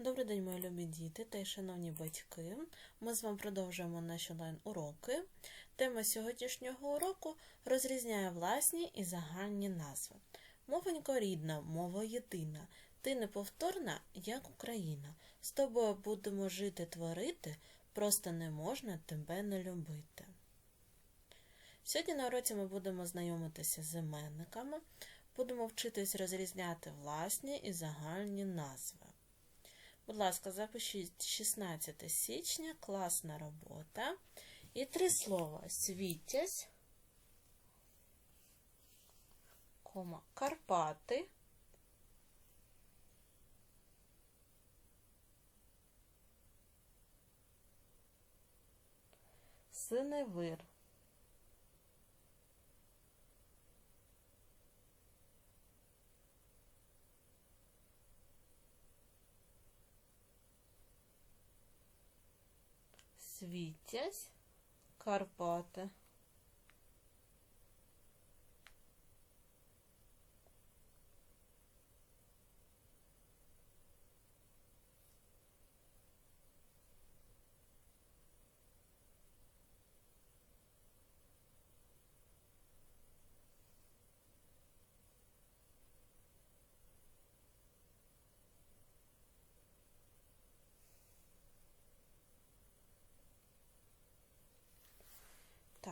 Добрий день, мої любі діти та й шановні батьки. Ми з вами продовжуємо наші онлайн-уроки. Тема сьогоднішнього уроку розрізняє власні і загальні назви. Мовонько рідна, мова єдина. Ти неповторна, як Україна. З тобою будемо жити, творити, просто не можна тебе не любити. Сьогодні на уроці ми будемо знайомитися з іменниками, будемо вчитись розрізняти власні і загальні назви. Будь ласка, запишіть 16 січня, класна робота. І три слова світязь, кома, Карпати, синевир. Світязь, Карпати.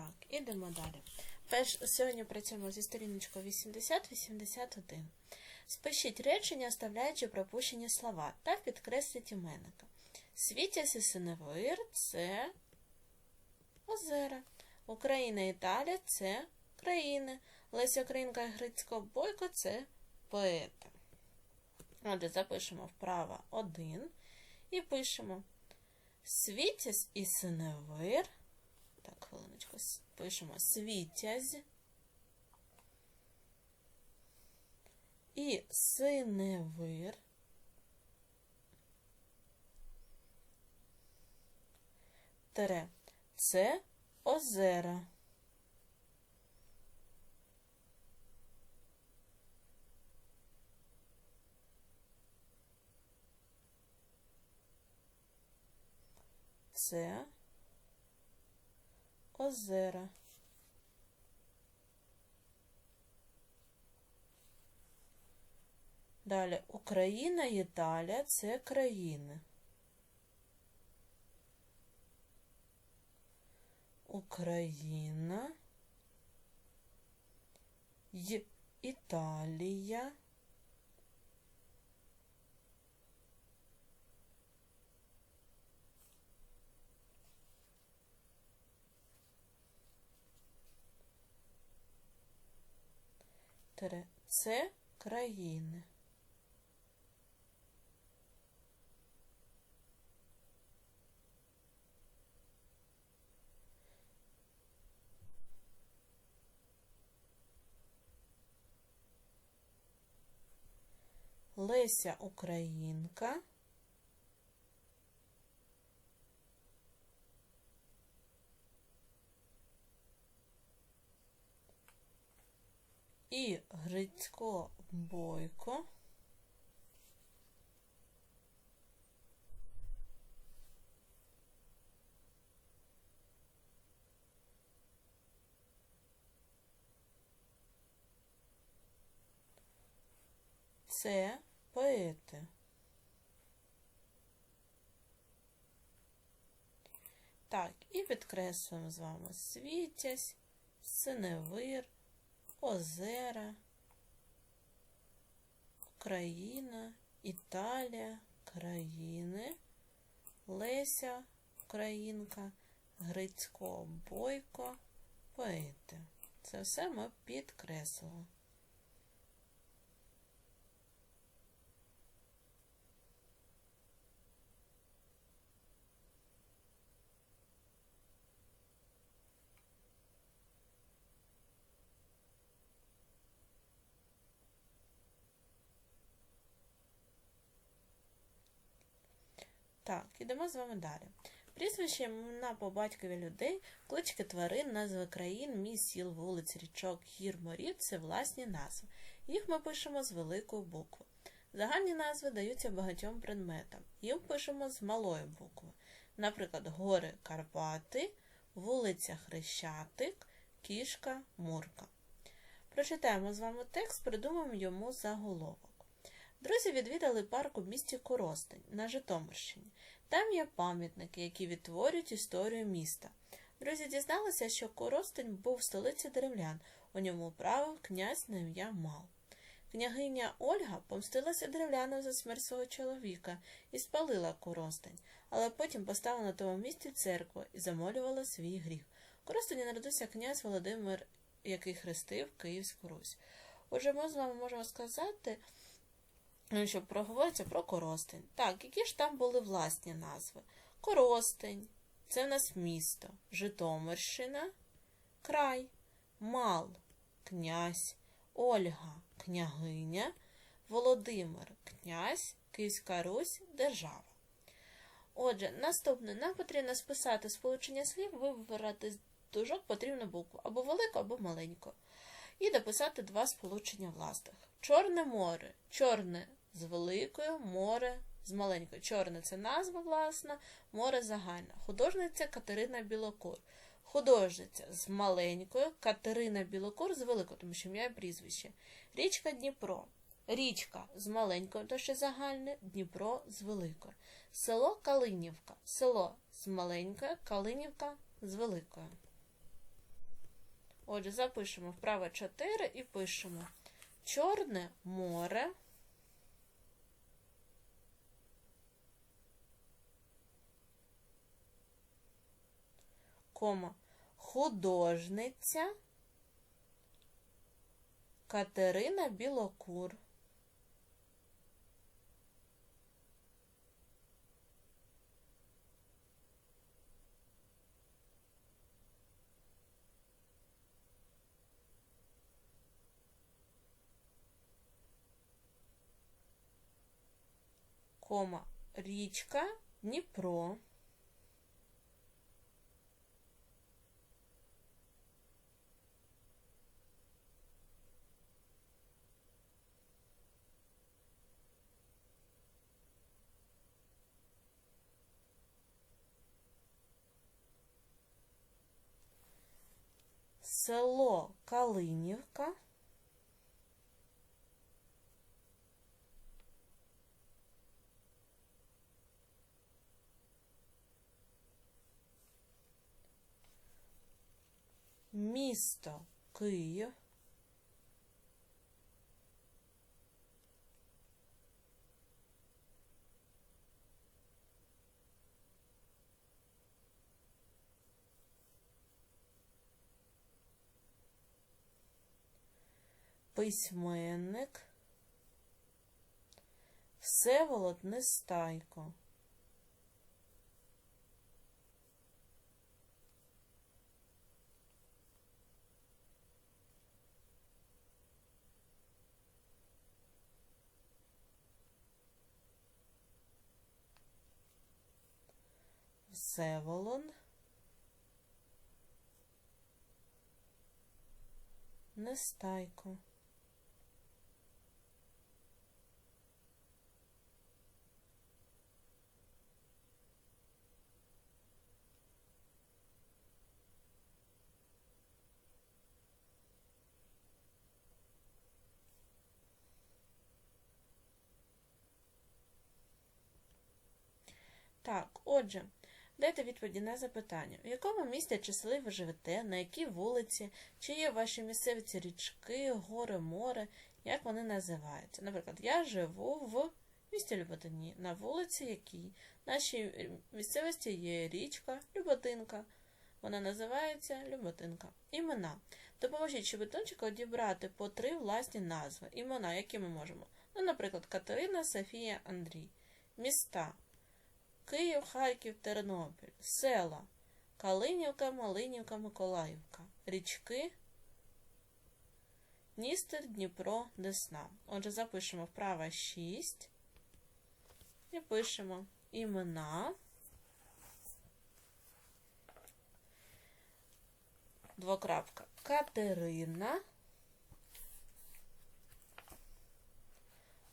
Так, ідемо далі. Перш сьогодні працюємо зі сторіночкою 80-81. Спишіть речення, оставляючи пропущені слова, та підкресліть іменника. Світязь і синевир це озера. Україна і Італія це країни. Леся Українка і Грицько Бойко це поети. Отже, запишемо вправо 1 і пишемо Світязь і синевир. Так, хвилиночку, пишемо світязь і синевир. Тере. Це озера. Це озера. Далі Україна Італія це країни. Україна й Італія. Це країни. Леся Українка. І Грицько Бойко. Це поети. Так, і підкреслюємо з вами світязь, синевир, озера, Україна, Італія, країни, Леся, Українка, Грицько, Бойко, поети. Це все ми підкреслили. Так, ідемо з вами далі. Прізвище імена по батькові людей, клички тварин, назви країн, міст, сіл, вулиць, річок, гір, морів це власні назви. Їх ми пишемо з великої букви. Загальні назви даються багатьом предметам. Їм пишемо з малої букви. Наприклад, гори Карпати, вулиця Хрещатик, кішка Мурка. Прочитаємо з вами текст, придумаємо йому заголовок. Друзі відвідали парк у місті Коростень на Житомирщині. Там є пам'ятники, які відтворюють історію міста. Друзі дізналися, що Коростень був столицею деревлян, у ньому правив князь на ім'я Мал. Княгиня Ольга помстилася деревлянам за смерть свого чоловіка і спалила Коростень, але потім поставила на тому місці церкву і замолювала свій гріх. У Коростені народився князь Володимир, який хрестив Київську Русь. Отже, ми з вами можемо сказати, що проговориться про Коростень. Так, які ж там були власні назви? Коростень це в нас місто, Житомирщина, край, Мал, князь, Ольга, княгиня, Володимир, князь, Київська Русь, держава. Отже, наступне нам потрібно списати сполучення слів, вибрати з дужок потрібну букву або велику, або маленьку. І дописати два сполучення власних. Чорне море. Чорне з великою, море з маленькою. Чорне це назва власна, море загальна. Художниця Катерина Білокур. Художниця з маленькою, Катерина Білокур з великою, тому що ім'я прізвище. Річка Дніпро. Річка з маленькою, то ще загальне, Дніпро з великою. Село Калинівка. Село з маленькою, Калинівка з великою. Отже, запишемо вправо 4 і пишемо Чорне море. Кома. Художниця Катерина Білокур. Кома річка Дніпро. Село Калинівка. Місто Київ. Письменник Всеволод Нестайко. Всеволод Нестайко. Так, отже, дайте відповіді на запитання, в якому місті чи селі ви живете, на якій вулиці, чи є в вашій місцевці річки, гори, море, як вони називаються. Наприклад, я живу в місті Люботині, на вулиці якій в нашій місцевості є річка Люботинка. Вона називається Люботинка. Імена. Допоможіть щебетунчика одібрати по три власні назви. Імена, які ми можемо. Ну, наприклад, Катерина, Софія, Андрій. Міста. Київ, Харків, Тернопіль, села. Калинівка, Малинівка, Миколаївка, річки, Дністер, Дніпро, Десна. Отже, запишемо вправо 6 і пишемо імена. Двокрапка. Катерина,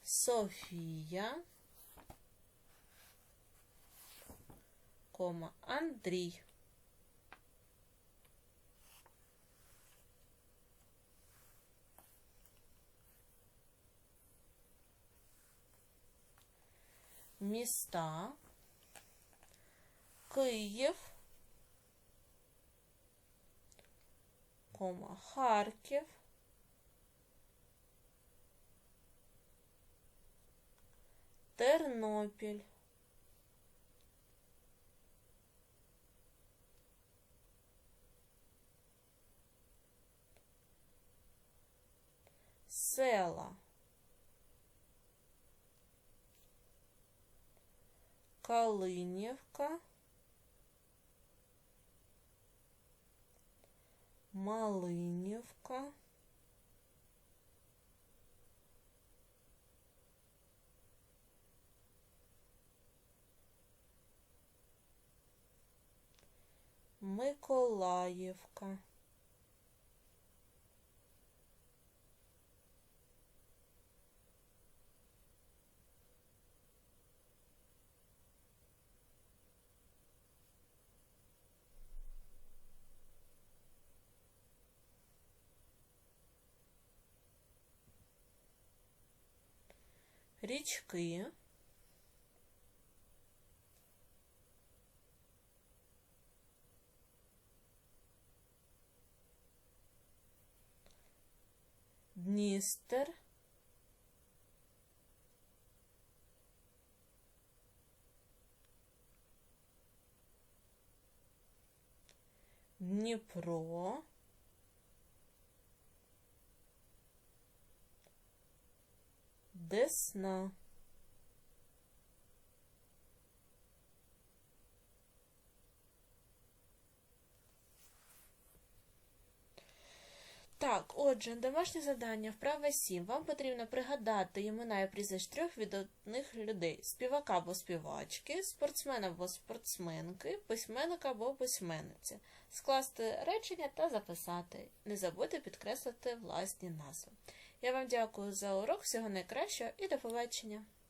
Софія, кома, Андрій. Міста Київ, кома, Харків, Тернопіль, Села, Калинівка, Малинівка, Миколаївка. Річки. Дністер. Дніпро. Десна. Так, отже, домашнє завдання вправа 7. Вам потрібно пригадати імена і прізвищ трьох відомих людей: співака або співачки, спортсмена або спортсменки, письменника або письменниці, скласти речення та записати. Не забудьте підкреслити власні назви. Я вам дякую за урок, всього найкращого і до побачення!